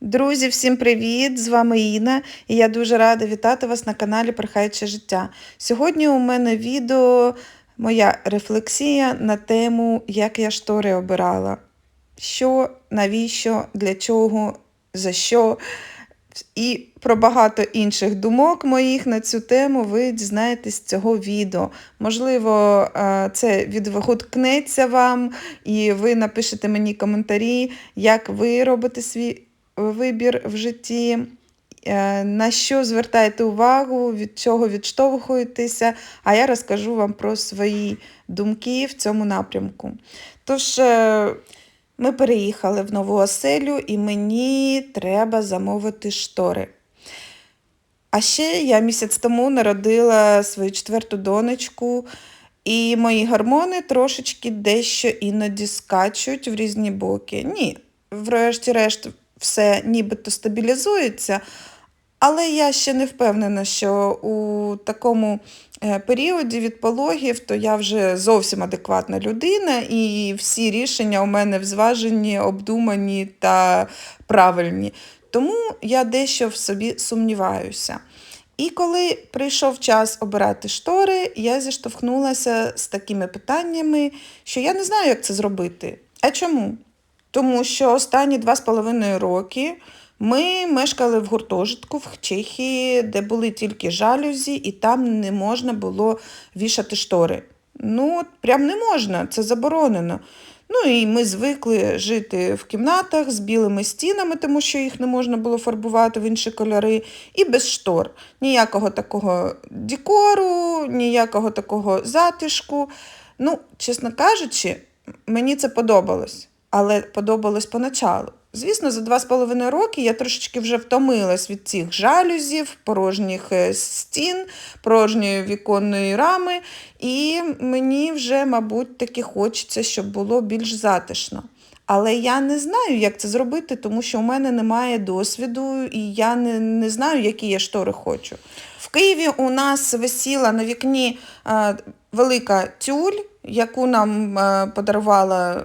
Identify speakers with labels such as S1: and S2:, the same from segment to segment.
S1: Друзі, всім привіт! З вами Інна, і я дуже рада вітати вас на каналі Прихаюче життя. Сьогодні у мене відео моя рефлексія на тему, як я штори обирала. Що, навіщо, для чого, за що. І про багато інших думок моїх на цю тему ви дізнаєтесь з цього відео. Можливо, е, це відгукнеться вам, і ви напишете мені коментарі, як ви робите свій вибір в житті, е, на що звертаєте увагу, від чого відштовхуєтеся, а я розкажу вам про свої думки в цьому напрямку. Тож, е, ми переїхали в нову оселю, і мені треба замовити штори. А ще я місяць тому народила свою четверту донечку, і мої гормони трошечки дещо іноді скачуть в різні боки. Ні, врешті-решт, все нібито стабілізується, але я ще не впевнена, що у такому е, періоді від пологів то я вже зовсім адекватна людина, і всі рішення у мене взважені, обдумані та правильні. Тому я дещо в собі сумніваюся. І коли прийшов час обирати штори, я зіштовхнулася з такими питаннями, що я не знаю, як це зробити. А чому? Тому що останні два з половиною роки ми мешкали в гуртожитку в Чехії, де були тільки жалюзі, і там не можна було вішати штори. Ну, прям не можна, це заборонено. Ну і ми звикли жити в кімнатах з білими стінами, тому що їх не можна було фарбувати в інші кольори, і без штор. Ніякого такого декору, ніякого такого затишку. Ну, чесно кажучи, мені це подобалось, але подобалось поначалу. Звісно, за два з половиною роки я трошечки вже втомилась від цих жалюзів, порожніх е, стін, порожньої віконної рами, і мені вже, мабуть, таки хочеться, щоб було більш затишно. Але я не знаю, як це зробити, тому що у мене немає досвіду, і я не, не знаю, які я штори хочу. В Києві у нас висіла на вікні е, велика тюль, яку нам е, подарувала е,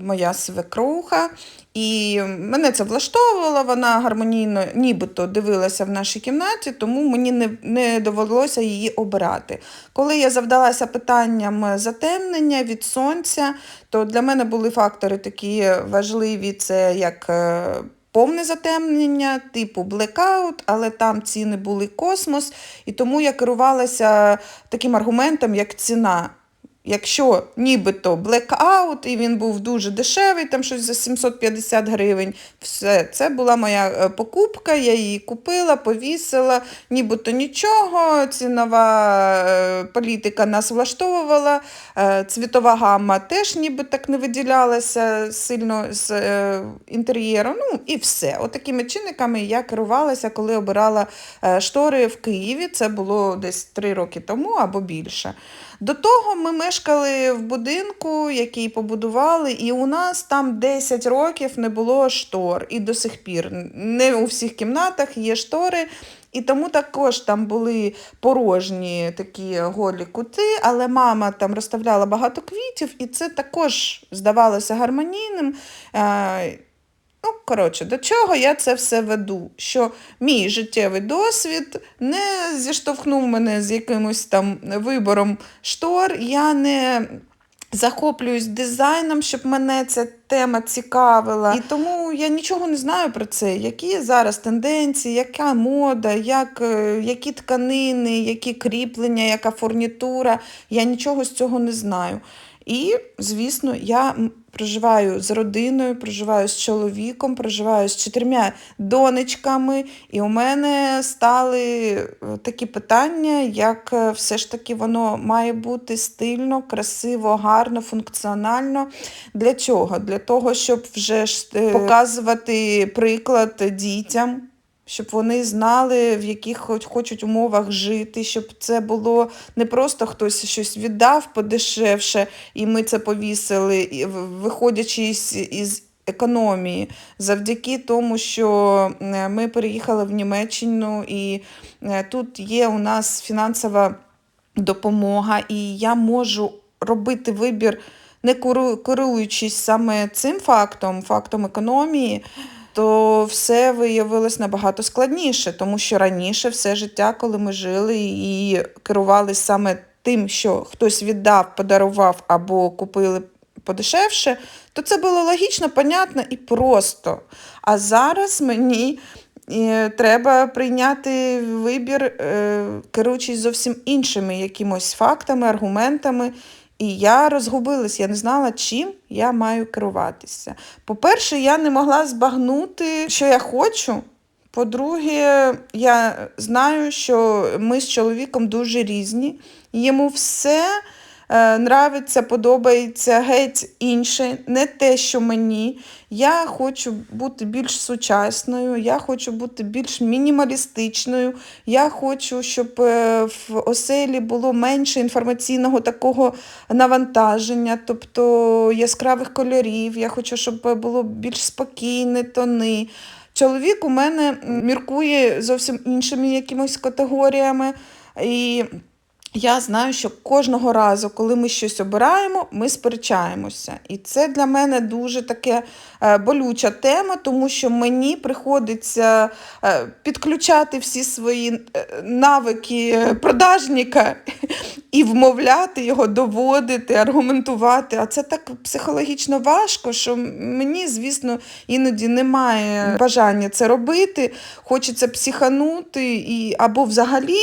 S1: моя свекруха. І мене це влаштовувало, вона гармонійно нібито дивилася в нашій кімнаті, тому мені не не довелося її обирати. Коли я завдалася питанням затемнення від сонця, то для мене були фактори такі важливі: це як е, повне затемнення, типу блекаут, але там ціни були космос, і тому я керувалася таким аргументом, як ціна. Якщо нібито блекаут, і він був дуже дешевий, там щось за 750 гривень, все, це була моя е, покупка, я її купила, повісила, нібито нічого, цінова е, політика нас влаштовувала, е, цвітова гамма теж ніби так не виділялася сильно з інтер'єру. Ну і все. Отакими От чинниками я керувалася, коли обирала штори в Києві. Це було десь три роки тому або більше. До того ми мешкали в будинку, який побудували, і у нас там 10 років не було штор. І до сих пір не у всіх кімнатах є штори. І тому також там були порожні такі голі кути, але мама там розставляла багато квітів, і це також здавалося гармонійним. Ну, коротше, до чого я це все веду? Що мій життєвий досвід не зіштовхнув мене з якимось там вибором штор. Я не захоплююсь дизайном, щоб мене ця тема цікавила. І тому я нічого не знаю про це, які зараз тенденції, яка мода, як, е, які тканини, які кріплення, яка фурнітура. Я нічого з цього не знаю. І, звісно, я проживаю з родиною, проживаю з чоловіком, проживаю з чотирма донечками, і у мене стали е, такі питання, як е, все ж таки воно має бути стильно, красиво, гарно, функціонально. Для чого? Для того, щоб вже е, показувати приклад дітям щоб вони знали, в яких хочуть умовах жити, щоб це було не просто хтось щось віддав подешевше, і ми це повісили, виходячи із, економії, завдяки тому, що ми переїхали в Німеччину, і е, тут є у нас фінансова допомога, і я можу робити вибір, не керуючись саме цим фактом, фактом економії. То все виявилось набагато складніше, тому що раніше все життя, коли ми жили і керувалися саме тим, що хтось віддав, подарував або купили подешевше, то це було логічно, понятно і просто. А зараз мені е, треба прийняти вибір, е, керуючись зовсім іншими якимось фактами, аргументами. І я розгубилась, я не знала, чим я маю керуватися. По-перше, я не могла збагнути, що я хочу. По-друге, я знаю, що ми з чоловіком дуже різні. Йому все нравиться, подобається геть інше, не те, що мені. Я хочу бути більш сучасною, я хочу бути більш мінімалістичною. Я хочу, щоб е, в оселі було менше інформаційного такого навантаження, тобто яскравих кольорів. Я хочу, щоб було більш спокійне тони. Чоловік у мене міркує зовсім іншими якимось категоріями. І я знаю, що кожного разу, коли ми щось обираємо, ми сперечаємося. І це для мене дуже таке е, болюча тема, тому що мені приходиться е, підключати всі свої е, навики продажника і вмовляти його, доводити, аргументувати. А це так психологічно важко, що мені, звісно, іноді немає бажання це робити. Хочеться психанути і або взагалі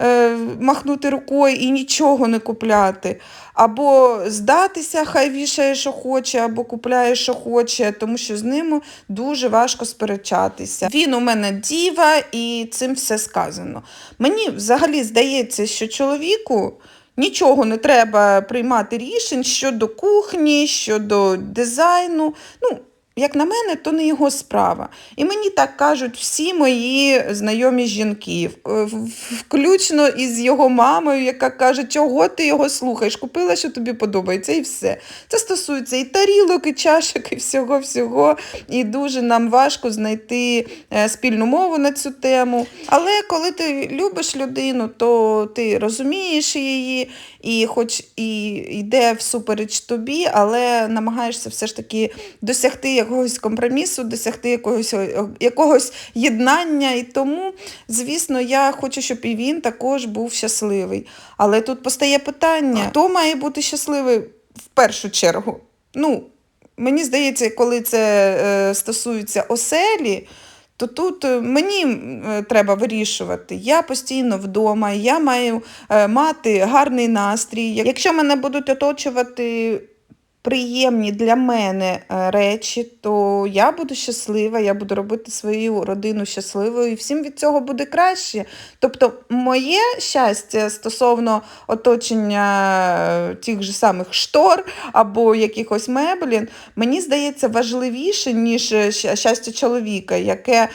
S1: е, махнути рукою і нічого не купляти. Або здатися, хай вішає, що хоче, або купляє, що хоче, тому що з ним дуже важко сперечатися. Він у мене діва, і цим все сказано. Мені взагалі здається, що чоловіку. Нічого не треба приймати рішень щодо кухні, щодо дизайну. Ну, як на мене, то не його справа. І мені так кажуть всі мої знайомі жінки, включно із його мамою, яка каже, чого ти його слухаєш, купила, що тобі подобається, і все. Це стосується і тарілок, і чашок, і всього-всього. І дуже нам важко знайти е, спільну мову на цю тему. Але коли ти любиш людину, то ти розумієш її, і хоч і йде всупереч тобі, але намагаєшся все ж таки досягти якогось компромісу, досягти якогось, якогось єднання. І тому, звісно, я хочу, щоб і він також був щасливий. Але тут постає питання: хто має бути щасливий в першу чергу? Ну, мені здається, коли це е, стосується оселі. То тут е, мені е, треба вирішувати. Я постійно вдома, я маю е, мати гарний настрій. Якщо мене будуть оточувати приємні для мене е, речі, то я буду щаслива, я буду робити свою родину щасливою, і всім від цього буде краще. Тобто, моє щастя стосовно оточення е, тих же самих штор або якихось меблін, мені здається важливіше, ніж е, щастя чоловіка, яке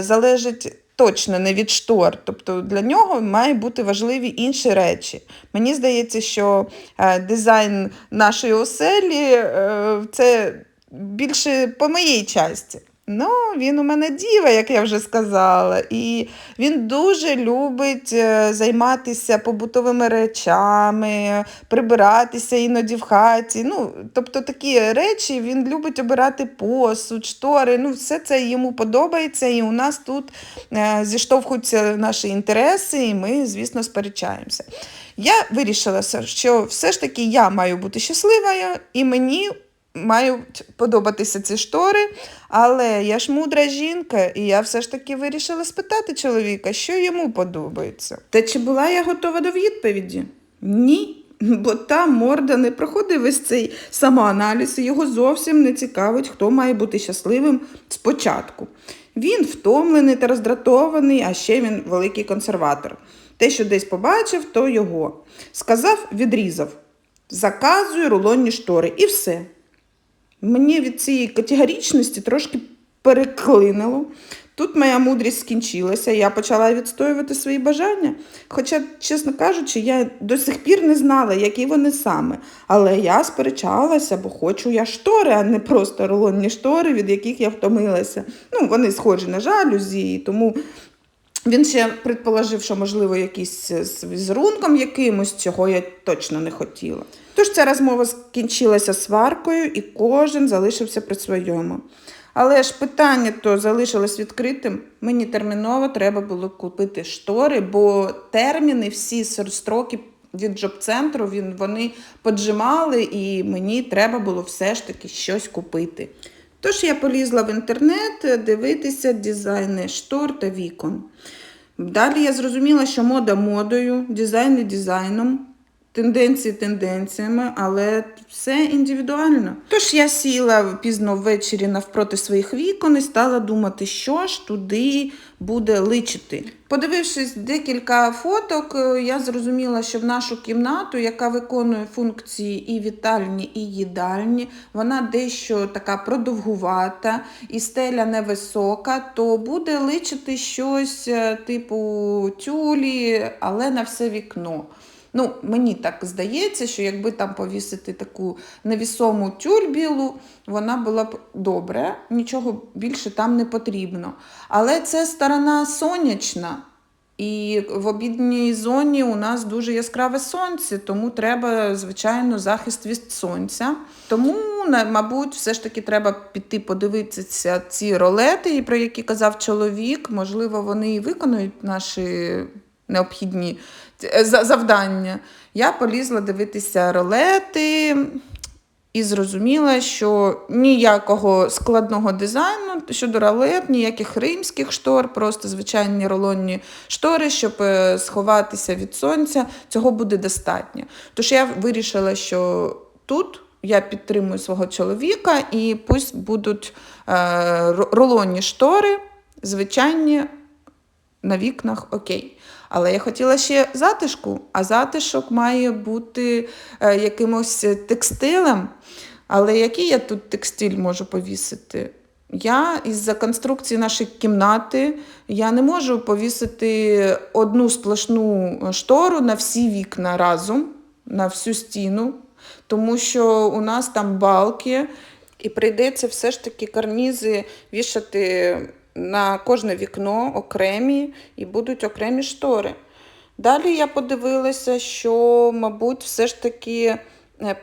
S1: залежить. Точно не від штор, тобто для нього мають бути важливі інші речі. Мені здається, що е, дизайн нашої оселі е, це більше по моїй часті. Ну, він у мене діва, як я вже сказала, і він дуже любить е, займатися побутовими речами, прибиратися іноді в хаті. Ну, тобто такі речі він любить обирати посуд, штори. Ну, все це йому подобається, і у нас тут е, зіштовхуються наші інтереси, і ми, звісно, сперечаємося. Я вирішила, що все ж таки я маю бути щасливою, і мені мають подобатися ці штори, але я ж мудра жінка, і я все ж таки вирішила спитати чоловіка, що йому подобається. Та чи була я готова до відповіді? Ні. Бо та морда не проходить весь цей самоаналіз, і його зовсім не цікавить, хто має бути щасливим спочатку. Він втомлений та роздратований, а ще він великий консерватор. Те, що десь побачив, то його. Сказав, відрізав. Заказую рулонні штори і все. Мені від цієї категорічності трошки переклинило. Тут моя мудрість скінчилася, я почала відстоювати свої бажання. Хоча, чесно кажучи, я до сих пір не знала, які вони саме. Але я сперечалася, бо хочу я штори, а не просто рулонні штори, від яких я втомилася. Ну, вони схожі на жалюзі, тому він ще предположив, що, можливо, якийсь з візерунком якимось, цього я точно не хотіла. Тож ця розмова скінчилася сваркою, і кожен залишився при своєму. Але ж питання то залишилось відкритим. Мені терміново треба було купити штори, бо терміни, всі строки від джоб-центру він, вони поджимали, і мені треба було все ж таки щось купити. Тож я полізла в інтернет дивитися дизайни штор та вікон. Далі я зрозуміла, що мода модою, дизайни дизайном, тенденції тенденціями, але все індивідуально. Тож я сіла пізно ввечері навпроти своїх вікон і стала думати, що ж туди буде личити. Подивившись декілька фоток, е, я зрозуміла, що в нашу кімнату, яка виконує функції і вітальні, і їдальні, вона дещо така продовгувата, і стеля невисока, то буде личити щось е, типу тюлі, але на все вікно. Ну, мені так здається, що якби там повісити таку невісому тюль білу, вона була б добре, нічого більше там не потрібно. Але це сторона сонячна. І в обідній зоні у нас дуже яскраве сонце, тому треба, звичайно, захист від сонця. Тому, мабуть, все ж таки треба піти подивитися ці ролети, про які казав чоловік. Можливо, вони і виконують наші необхідні завдання. Я полізла дивитися ролети і зрозуміла, що ніякого складного дизайну щодо ролет, ніяких римських штор, просто звичайні рулонні штори, щоб е, сховатися від сонця, цього буде достатньо. Тож я вирішила, що тут. Я підтримую свого чоловіка, і пусть будуть е, рулонні штори, звичайні на вікнах окей. Але я хотіла ще затишку, а затишок має бути е, якимось текстилем. Але який я тут текстиль можу повісити? Я із-за конструкції нашої кімнати я не можу повісити одну сплошну штору на всі вікна разом, на всю стіну, тому що у нас там балки, і прийдеться все ж таки карнізи вішати на кожне вікно окремі і будуть окремі штори. Далі я подивилася, що, мабуть, все ж таки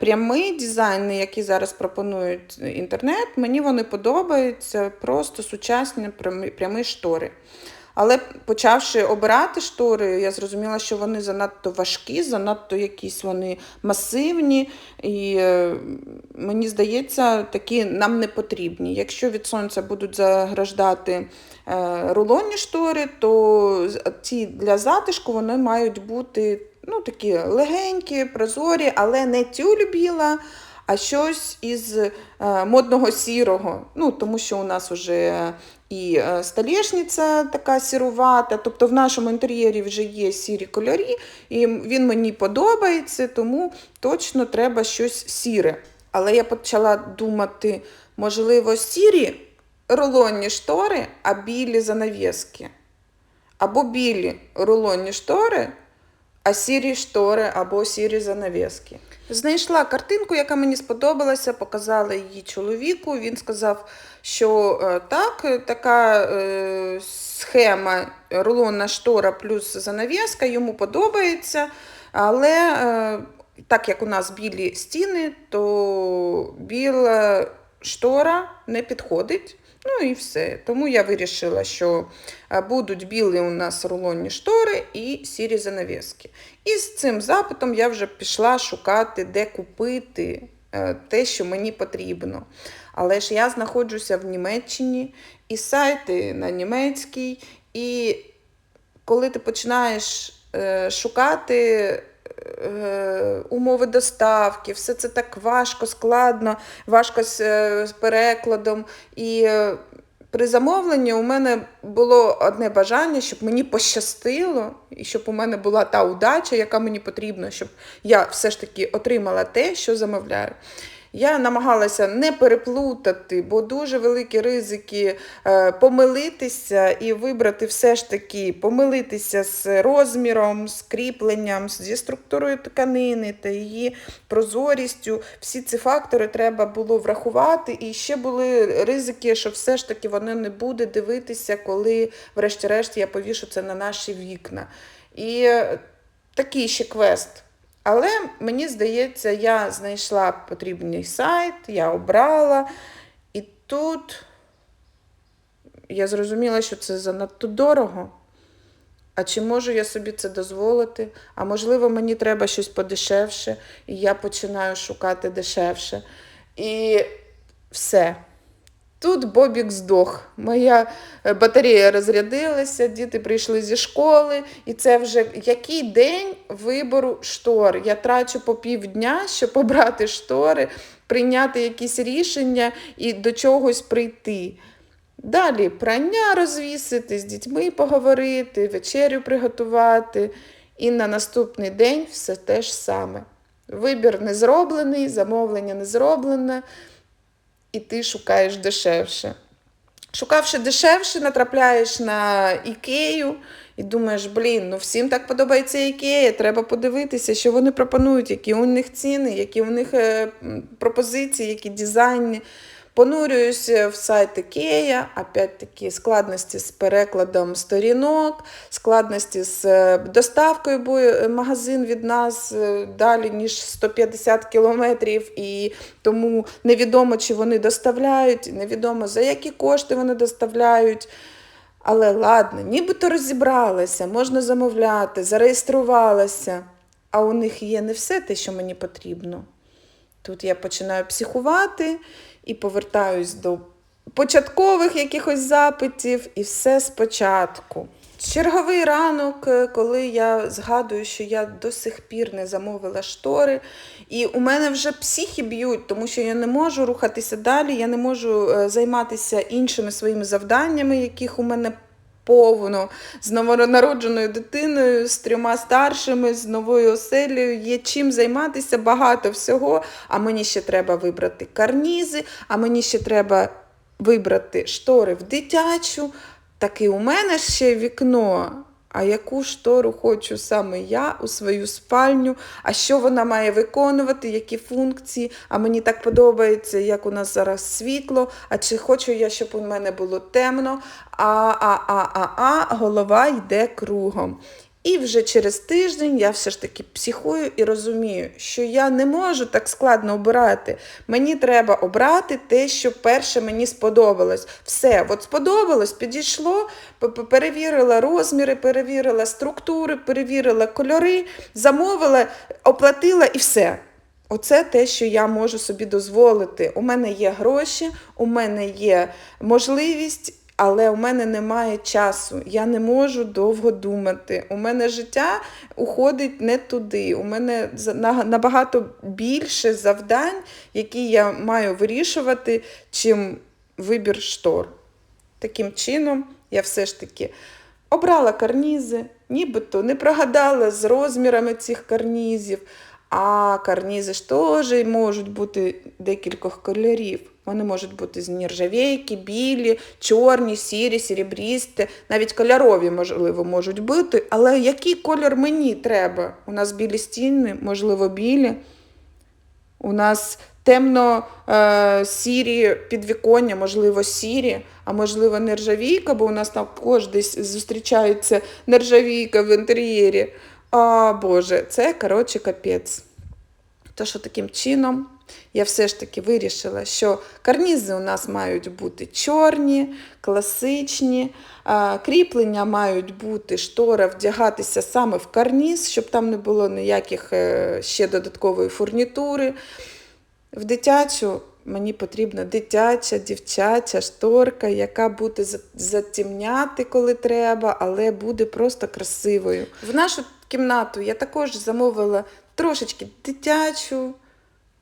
S1: прямий прямі дизайни, які зараз пропонують інтернет, мені вони подобаються, просто сучасні прямі, прямі штори. Але почавши обирати штори, я зрозуміла, що вони занадто важкі, занадто якісь вони масивні, і е, мені здається, такі нам не потрібні. Якщо від сонця будуть заграждати е, рулонні штори, то ці для затишку вони мають бути ну, такі легенькі, прозорі, але не тюль біла, а щось із е, модного сірого. Ну, тому що у нас вже і е, столешниця така сірувата, тобто в нашому інтер'єрі вже є сірі кольорі, і він мені подобається, тому точно треба щось сіре. Але я почала думати, можливо, сірі рулонні штори, а білі занавіски. Або білі рулонні штори, а сірі штори або сірі занавіски. Знайшла картинку, яка мені сподобалася, показала її чоловіку. Він сказав, що е, так, така е, схема рулонна штора плюс занавіска йому подобається, але е, так як у нас білі стіни, то біла штора не підходить. Ну і все. Тому я вирішила, що е, будуть білі у нас рулонні штори і сірі занавіски. І з цим запитом я вже пішла шукати, де купити е, те, що мені потрібно. Але ж я знаходжуся в Німеччині, і сайти на німецькій, і коли ти починаєш е, шукати умови доставки, все це так важко, складно, важко з, е, перекладом. І е, при замовленні у мене було одне бажання, щоб мені пощастило, і щоб у мене була та удача, яка мені потрібна, щоб я все ж таки отримала те, що замовляю. Я намагалася не переплутати, бо дуже великі ризики е, помилитися і вибрати все ж таки, помилитися з розміром, з кріпленням, зі структурою тканини та її прозорістю. Всі ці фактори треба було врахувати. І ще були ризики, що все ж таки воно не буде дивитися, коли, врешті-решт, я повішу це на наші вікна. І е, такий ще квест. Але мені здається, я знайшла потрібний сайт, я обрала, і тут я зрозуміла, що це занадто дорого. А чи можу я собі це дозволити? А можливо, мені треба щось подешевше, і я починаю шукати дешевше. І все. Тут Бобік здох. Моя е, батарея розрядилася, діти прийшли зі школи, і це вже який день вибору штор. Я трачу по півдня, щоб обрати штори, прийняти якісь рішення і до чогось прийти. Далі прання розвісити, з дітьми поговорити, вечерю приготувати. І на наступний день все те ж саме. Вибір не зроблений, замовлення не зроблене, і ти шукаєш дешевше. Шукавши дешевше, натрапляєш на ікею і думаєш, блін, ну всім так подобається ікея, треба подивитися, що вони пропонують, які у них ціни, які у них е, пропозиції, які дизайни. Понурююся в сайт Ікея, опять-таки складності з перекладом сторінок, складності з е, доставкою, бо е, магазин від нас е, далі, ніж 150 кілометрів, і тому невідомо, чи вони доставляють, невідомо за які кошти вони доставляють. Але ладно, нібито розібралася, можна замовляти, зареєструвалася, а у них є не все те, що мені потрібно. Тут я починаю психувати і повертаюсь до початкових якихось запитів, і все спочатку. Черговий ранок, е, коли я згадую, що я до сих пір не замовила штори, і у мене вже психи б'ють, тому що я не можу рухатися далі, я не можу е, займатися іншими своїми завданнями, яких у мене повно з новонародженою дитиною, з трьома старшими, з новою оселею. Є чим займатися багато всього. А мені ще треба вибрати карнізи, а мені ще треба вибрати штори в дитячу. Таки у мене ще вікно. А яку штору хочу саме я у свою спальню, а що вона має виконувати, які функції, а мені так подобається, як у нас зараз світло, а чи хочу я, щоб у мене було темно, а, а, а, а, а, голова йде кругом. І вже через тиждень я все ж таки психую і розумію, що я не можу так складно обирати. Мені треба обрати те, що перше мені сподобалось. Все, от сподобалось, підійшло, перевірила розміри, перевірила структури, перевірила кольори, замовила, оплатила і все. Оце те, що я можу собі дозволити. У мене є гроші, у мене є можливість, але у мене немає часу. Я не можу довго думати. У мене життя уходить не туди. У мене набагато більше завдань, які я маю вирішувати, чим вибір штор. Таким чином, я все ж таки обрала карнізи, нібито не прогадала з розмірами цих карнізів. А карнізи ж теж можуть бути декількох кольорів. Вони можуть бути з нержавійки, білі, чорні, сірі, срібрісті, навіть кольорові, можливо, можуть бути. Але який кольор мені треба? У нас білі стіни, можливо, білі. У нас темно е, сірі підвіконня, можливо, сірі, а можливо, нержавійка, бо у нас також десь зустрічається нержавійка в інтер'єрі. А, Боже, це коротше капець. То що таким чином я все ж таки вирішила, що карнізи у нас мають бути чорні, класичні, кріплення мають бути, штора вдягатися саме в карніз, щоб там не було ніяких е, ще додаткової фурнітури. В дитячу мені потрібна дитяча, дівчача шторка, яка буде за- затемняти, коли треба, але буде просто красивою. В нашу кімнату я також замовила трошечки дитячу,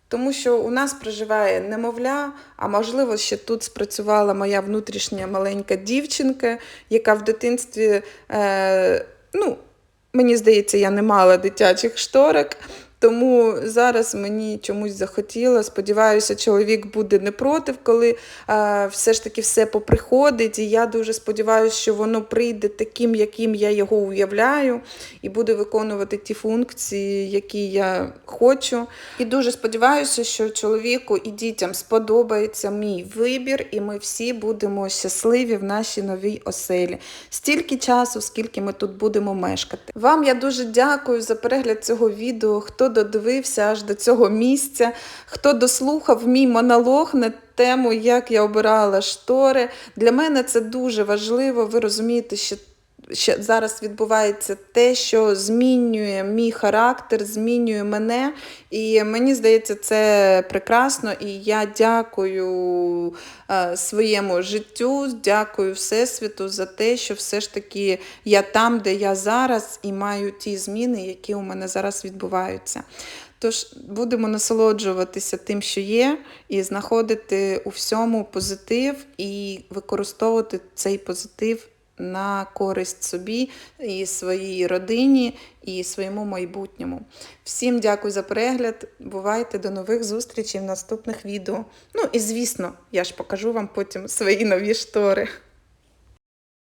S1: тому що у нас проживає немовля, а можливо, ще тут спрацювала моя внутрішня маленька дівчинка, яка в дитинстві, е, ну, мені здається, я не мала дитячих шторок. Тому зараз мені чомусь захотіло. Сподіваюся, чоловік буде не проти, коли е, все ж таки все поприходить. І я дуже сподіваюся, що воно прийде таким, яким я його уявляю, і буде виконувати ті функції, які я хочу. І дуже сподіваюся, що чоловіку і дітям сподобається мій вибір, і ми всі будемо щасливі в нашій новій оселі. Стільки часу, скільки ми тут будемо мешкати. Вам я дуже дякую за перегляд цього відео. Хто додивився аж до цього місця, хто дослухав мій монолог на тему, як я обирала штори. Для мене це дуже важливо. Ви розумієте, що зараз відбувається те, що змінює мій характер, змінює мене. І мені здається, це прекрасно. І я дякую е, своєму життю, дякую Всесвіту за те, що все ж таки я там, де я зараз, і маю ті зміни, які у мене зараз відбуваються. Тож будемо насолоджуватися тим, що є, і знаходити у всьому позитив і використовувати цей позитив на користь собі і своїй родині і своєму майбутньому. Всім дякую за перегляд. Бувайте до нових зустрічей в наступних відео. Ну і звісно, я ж покажу вам потім свої нові штори.